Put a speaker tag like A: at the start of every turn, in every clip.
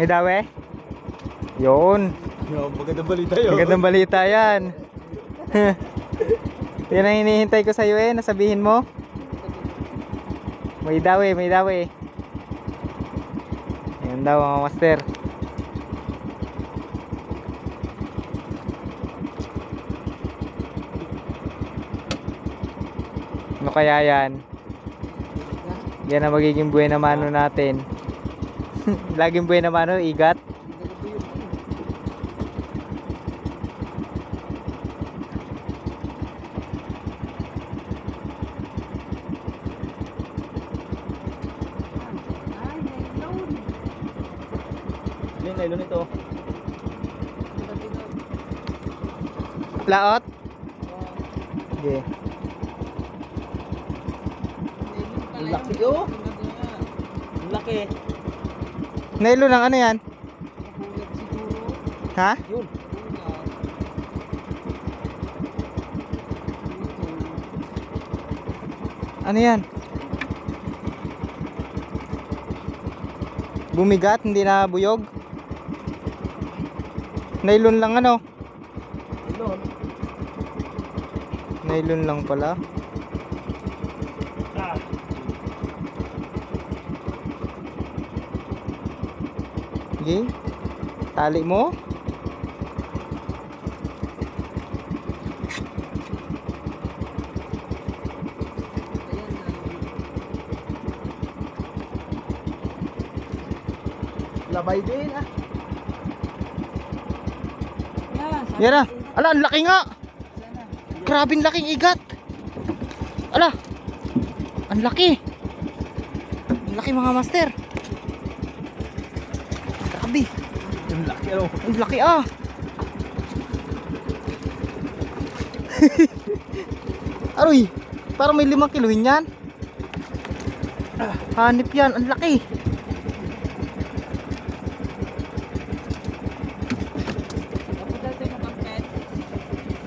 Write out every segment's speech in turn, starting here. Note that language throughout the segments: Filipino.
A: May dawe? Yun.
B: Yo, magandang balita yun.
A: Magandang balita yan. yan ang hinihintay ko sa'yo eh. Nasabihin mo. May dawe, may dawe. Yan daw mga master. Ano kaya yan? Yan ang magiging buhay na mano natin. Laging buhay na mano, igat.
B: Yung nylon ito.
A: Laot? Sige.
B: Ang laki oh. Laki.
A: Nailo ng ano yan? Ha?
B: Yun.
A: Ano yan? Bumigat, hindi na buyog? Nylon lang ano?
B: Nylon.
A: Nylon lang pala. Sige. Tali mo.
B: Labay din ah.
A: Yan na. Ala, ang laki nga. Grabing laking igat. Ala. Ang laki. Ang laki mga master. Grabe.
B: Ang laki ano.
A: Ang laki ah. Aroy, parang may limang kiluhin yan. Ah, Hanip yan, ang laki.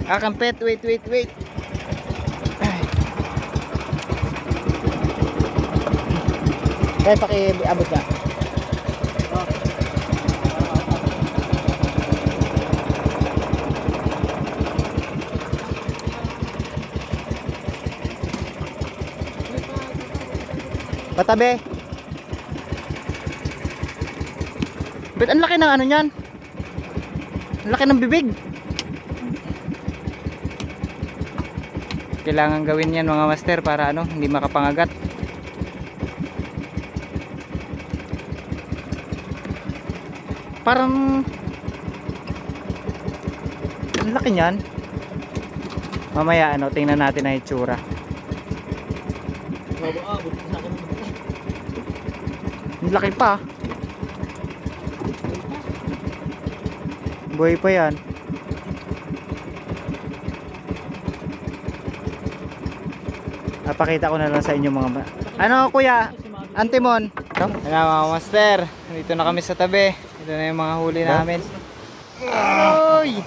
A: Kakampet, wait, wait, wait. Ay. Kaya pakiabot ka. Patabi. Ba't ang laki ng ano niyan? Ang laki ng bibig. Kailangan gawin yan mga master para ano, hindi makapangagat. Parang ang laki niyan. Mamaya ano, tingnan natin ang itsura. Ang laki pa. Buhay pa yan. Napakita ko na lang sa inyo mga Ano kuya? Antimon. Ito? Ayan mga master. Dito na kami sa tabi. Ito na yung mga huli namin. Oy!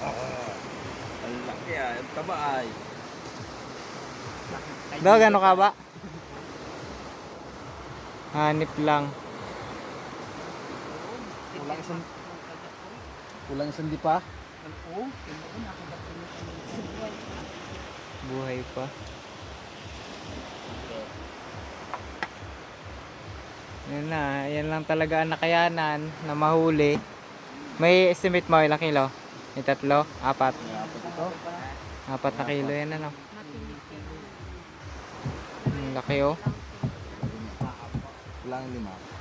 B: Ang laki ah. Ang taba ay.
A: Dog, ano ka ba? Hanip lang.
B: Kulang isang... Kulang isang di pa.
A: Buhay pa. Yan na, yan lang talaga ang nakayanan na mahuli. May estimate mo ilang kilo? May tatlo? Apat?
B: Apat ito.
A: Apat na kilo yan ano. Ang laki oh.
B: Kulang lima.